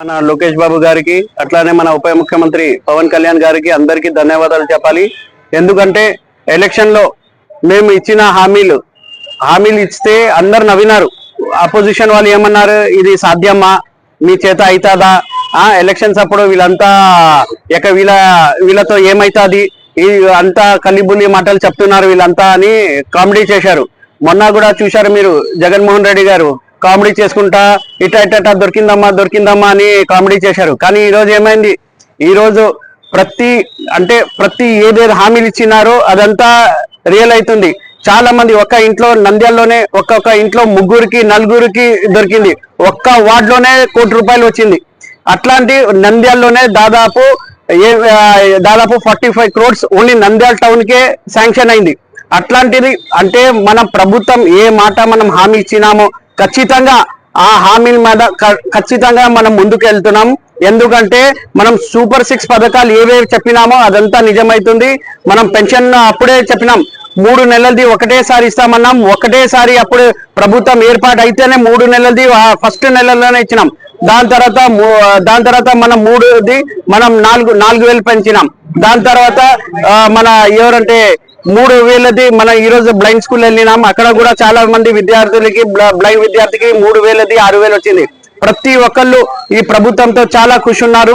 మన లోకేష్ బాబు గారికి అట్లానే మన ఉప ముఖ్యమంత్రి పవన్ కళ్యాణ్ గారికి అందరికీ ధన్యవాదాలు చెప్పాలి. ఎందుకంటే ఎలక్షన్లో మేము ఇచ్చిన హామీలు హామీలు ఇస్తే అందరు నవ్వినారు. అపోజిషన్ వాళ్ళు ఏమన్నారు? ఇది సాధ్యమా? మీ చేత అవుతుందా? ఆ ఎలక్షన్స్ అప్పుడు వీళ్ళంతా ఇక వీళ్ళ వీళ్ళతో ఏమైతుంది? ఈ అంతా కలిబుల్లి మాటలు చెప్తున్నారు వీళ్ళంతా అని కామెడీ చేశారు. మొన్న కూడా చూశారు మీరు జగన్మోహన్ రెడ్డి గారు. కామెడీ చేసుకుంటా ఇట ఇట దొరికిందమ్మా దొరికిందమ్మా అని కామెడీ చేశారు. కానీ ఈరోజు ఏమైంది? ఈరోజు ప్రతి అంటే ప్రతి ఏదేది హామీలు ఇచ్చినారో అదంతా రియల్ అవుతుంది. చాలా మంది ఒక్క ఇంట్లో నంద్యాలలోనే ఒక్కొక్క ఇంట్లో ముగ్గురికి నలుగురికి దొరికింది. ఒక్క వార్డులోనే కోటి రూపాయలు వచ్చింది. అట్లాంటి నంద్యాలలోనే దాదాపు ఏ దాదాపు forty five crores only Nandyal టౌన్కే sanction అయింది. అట్లాంటిది అంటే మన ప్రభుత్వం ఏ మాట మనం హామీ ఇచ్చినామో ఖచ్చితంగా ఆ హామీల మీద క- ఖచ్చితంగా మనం ముందుకు వెళ్తున్నాం ఎందుకంటే మనం సూపర్ సిక్స్ పథకాలు ఏవేవి చెప్పినామో అదంతా నిజమైతుంది. మనం పెన్షన్ అప్పుడే చెప్పినాం. మూడు నెలలది ఒకటేసారి ఇస్తామన్నాం. ఒకటేసారి అప్పుడు ప్రభుత్వం ఏర్పాటు అయితేనే మూడు నెలలది ఫస్ట్ నెలలోనే ఇచ్చినాం. దాని తర్వాత మూ- దాని తర్వాత మనం మూడుది మనం నాలుగు నాలుగు వేలు పెంచినాం. దాని తర్వాత మన ఎవరంటే మూడు వేలది మన ఈ రోజు బ్లైండ్ స్కూల్ వెళ్ళినాం. అక్కడ కూడా చాలా మంది విద్యార్థులకి బ్లైండ్ విద్యార్థికి మూడు వేలది ఆరు వేలు వచ్చింది ప్రతి ఒక్కళ్ళు ఈ ప్రభుత్వంతో చాలా ఖుషి ఉన్నారు.